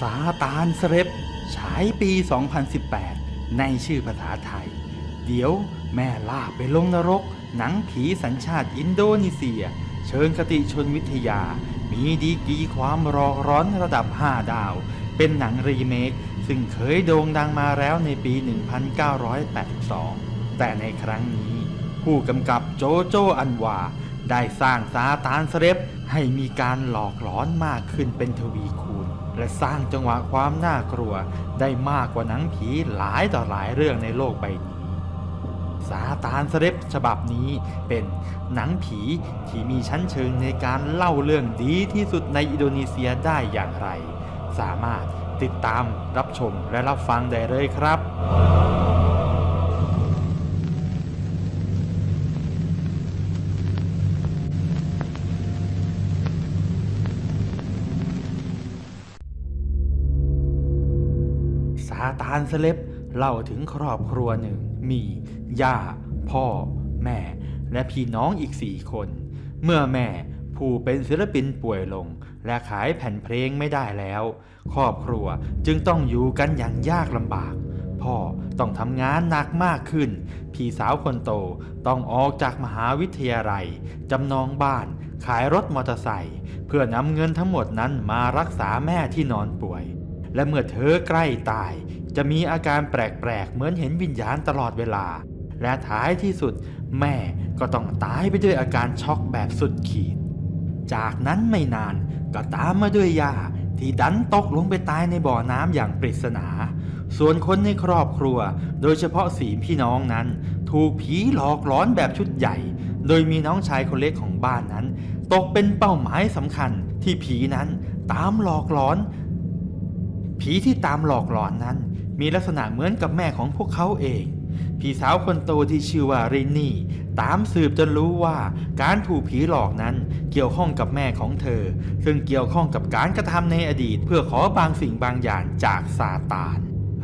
ซาตานสเรปฉายปี 2018 ในชื่อภาษาไทย เดี๋ยวแม่ล่าไปลงนรก หนังผีสัญชาติอินโดนีเซีย เชิงคติชนวิทยา มีดีกีความรอร้อนระดับ 5 ดาว เป็นหนังรีเมค ซึ่งเคยโด่งดังมาแล้วในปี 1982 แต่ในครั้งนี้ ผู้กำกับโจโจอันวา ได้สร้างซาตานสเรปให้มีการหลอกหลอนมากขึ้นเป็นทวีคูณ และสร้างจังหวะความน่ากลัวได้มากกว่าหนังผีหลายต่อหลายเรื่องในโลกใบนี้ซาตานสเรปฉบับนี้เป็นหนังผีที่มีชั้นเชิงในการเล่าเรื่องดีที่สุดในอินโดนีเซียได้อย่างไร สามารถติดตามรับชมและรับฟังได้เลยครับาตานสเลปเล่าถึงครอบครัวหนึ่ง มีย่า พ่อ แม่ และพี่น้องอีกสี่คน เมื่อแม่ผู้เป็นศิลปินป่วยลง และขายแผ่นเพลงไม่ได้แล้ว ครอบครัวจึงต้องอยู่กันอย่างยากลำบาก พ่อต้องทำงานหนักมากขึ้น พี่สาวคนโตต้องออกจากมหาวิทยาลัยจำนองบ้านขายรถมอเตอร์ไซค์เพื่อนำเงินทั้งหมดนั้นมารักษาแม่ที่นอนป่วย และเมื่อเธอใกล้ตาย จะมีอาการแปลกๆ เหมือนเห็นวิญญาณตลอดเวลา และท้ายที่สุด แม่ก็ต้องตายไปด้วยอาการช็อกแบบสุดขีด จากนั้นไม่นานก็ตามมาด้วยยาที่ดันตกลงไปตายในบ่อน้ำอย่างปริศนา ส่วนคนในครอบครัว โดยเฉพาะสีพี่น้องนั้น ถูกผีหลอกหลอนแบบชุดใหญ่ โดยมีน้องชายคนเล็กของบ้านนั้น ตกเป็นเป้าหมายสำคัญที่ผีนั้นตามหลอกหลอน ผีที่ตามหลอกหลอนนั้น มีลักษณะเหมือนกับแม่ของพวกเขาเอง พี่สาวคนโตที่ชื่อว่ารินนี่ ตามสืบจนรู้ว่าการถูกผีหลอกนั้นเกี่ยวข้องกับแม่ของเธอ ซึ่งเกี่ยวข้องกับการกระทำในอดีต เพื่อขอบางสิ่งบางอย่างจากซาตาน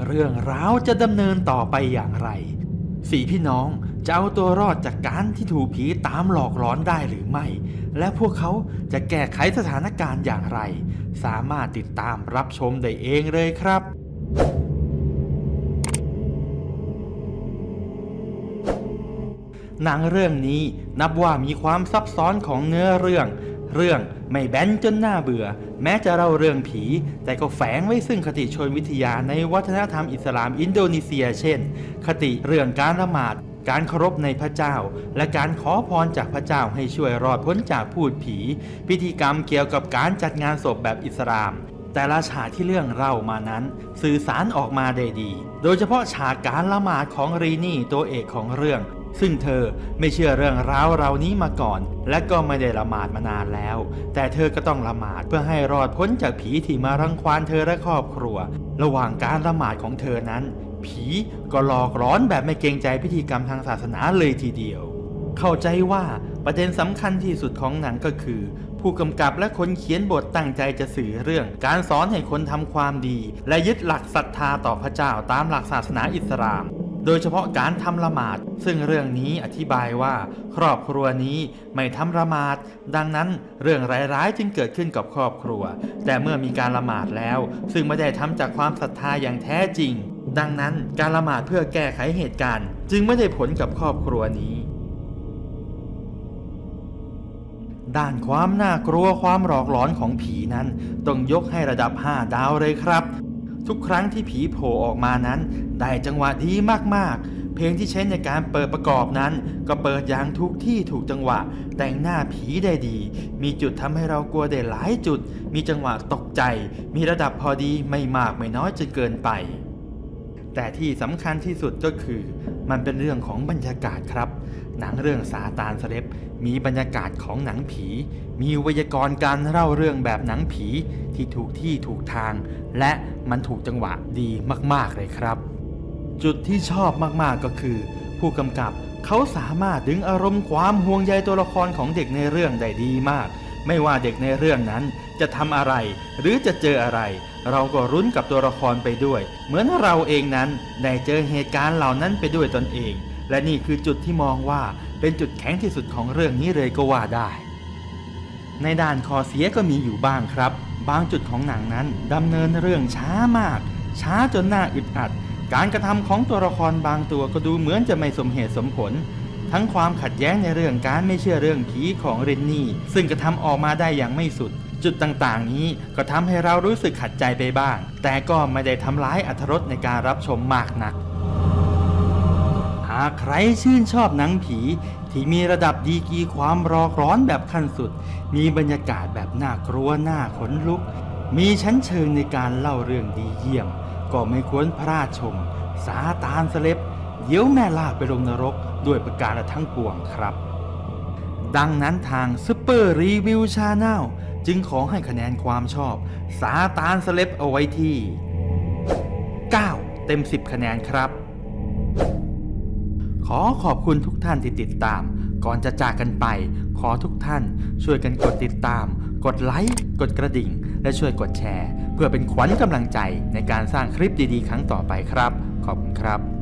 เรื่องราวจะดำเนินต่อไปอย่างไร สี่พี่น้องจะเอาตัวรอดจากการที่ถูกผีตามหลอกหลอนได้หรือไม่ และพวกเขาจะแก้ไขสถานการณ์อย่างไร สามารถติดตามรับชมได้เองเลยครับหนังเรื่องนี้นับว่ามีความซับซ้อนของเนื้อเรื่อง เรื่องไม่แบนจนน่าเบื่อ แม้จะเล่าเรื่องผี แต่ก็แฝงไว้ซึ่งคติชนวิทยาในวัฒนธรรมอิสลามอินโดนีเซีย เช่น คติเรื่องการละหมาดการเคารพในพระเจ้า และการขอพรจากพระเจ้าให้ช่วยรอดพ้นจากพูดผี พิธีกรรมเกี่ยวกับการจัดงานศพแบบอิสลาม แต่ละฉากที่เรื่องเล่ามานั้น สื่อสารออกมาได้ดี โดยเฉพาะฉากการละหมาดของรีนี่ตัวเอกของเรื่อง ซึ่งเธอไม่เชื่อเรื่องราวเหล่านี้มาก่อน และก็ไม่ได้ละหมาดมานานแล้ว แต่เธอก็ต้องละหมาดเพื่อให้รอดพ้นจากผีที่มารังควานเธอและครอบครัว ระหว่างการละหมาดของเธอนั้น ผีก็หลอกร้อนแบบไม่เกรงใจพิธีกรรมทางศาสนาเลยทีเดียว เข้าใจว่าประเด็นสำคัญที่สุดของหนังก็คือผู้กำกับและคนเขียนบทตั้งใจจะสื่อเรื่อง การสอนให้คนทำความดี และยึดหลักศรัทธาต่อพระเจ้าตามหลักศาสนาอิสลาม โดยเฉพาะการทำละหมาด ซึ่งเรื่องนี้อธิบายว่า ครอบครัวนี้ไม่ทำละหมาด ดังนั้นเรื่องร้ายๆจึงเกิดขึ้นกับครอบครัว แต่เมื่อมีการละหมาดแล้ว ซึ่งไม่ได้ทำจากความศรัทธาอย่างแท้จริง ดังนั้นการละหมาดเพื่อแก้ไขเหตุการณ์ จึงไม่ได้ผลกับครอบครัวนี้ด้านความน่ากลัวความหลอกหลอนของผีนั้น ต้องยกให้ระดับ 5 ดาวเลยครับ ทุกครั้งที่ผีโผล่ออกมานั้น ได้จังหวะดีมากๆ เพลงที่ใช้ในการเปิดประกอบนั้น ก็เปิดอย่างทุกที่ถูกจังหวะ แต่งหน้าผีได้ดี มีจุดทำให้เรากลัวได้หลายจุด มีจังหวะตกใจ มีระดับพอดีไม่มากไม่น้อยจนเกินไป แต่ที่สำคัญที่สุดก็คือ มันเป็นเรื่องของบรรยากาศครับ หนังเรื่องซาตานสเลปมีบรรยากาศของหนังผี มีไวยากรณ์การเล่าเรื่องแบบหนังผีที่ถูกที่ถูกทาง และมันถูกจังหวะดีมากๆเลยครับ จุดที่ชอบมากๆก็คือ ผู้กำกับเขาสามารถดึงอารมณ์ความห่วงใยตัวละครของเด็กในเรื่องได้ดีมาก ไม่ว่าเด็กในเรื่องนั้น จะทำอะไร หรือจะเจออะไร เราก็รุ้นกับตัวละครไปด้วย เหมือนเราเองนั้นได้เจอเหตุการณ์เหล่านั้นไปด้วยตนเอง และนี่คือจุดที่มองว่าเป็นจุดแข็งที่สุดของเรื่องนี้เลยก็ว่าได้ ในด้านข้อเสียก็มีอยู่บ้างครับ บางจุดของหนังนั้นดำเนินเรื่องช้ามาก ช้าจนน่าอึดอัด การกระทำของตัวละครบางตัวก็ดูเหมือนจะไม่สมเหตุสมผลทั้งความขัดแย้งในเรื่องการไม่เชื่อเรื่องผีของเรนนี่ ซึ่งกระทำออกมาได้อย่างไม่สุด จุดต่างๆ นี้ก็ทำให้เรารู้สึกขัดใจไปบ้าง แต่ก็ไม่ได้ทำร้ายอรรถรสในการรับชมมากนัก หากใครชื่นชอบหนังผีที่มีระดับดีกีความรอกร้อนแบบขั้นสุด มีบรรยากาศแบบน่ากลัวน่าขนลุก มีชั้นเชิงในการเล่าเรื่องดีเยี่ยม ก็ไม่ควรพลาดชม สาตานสเลบเดี๋ยวแม่ลากไปลงนรกด้วยประการทั้งปวงครับ ดังนั้นทางซ u เปอร์รีวิวชาแนล จึงขอให้คะแนนความชอบสาตานสเลบเอาไว้ที่ 9 เต็ม 10 คะแนนครับ ขอขอบคุณทุกท่านที่ติดตาม ก่อนจะจากกันไป ขอทุกท่านช่วยกันกดติดตาม กดไลค์กดกระดิ่ง และช่วยกดแชร์ เพื่อเป็นขวัญกำลังใจในการสร้างคลิปดีๆ ครั้งต่อไปครับ ขอบคุณครับ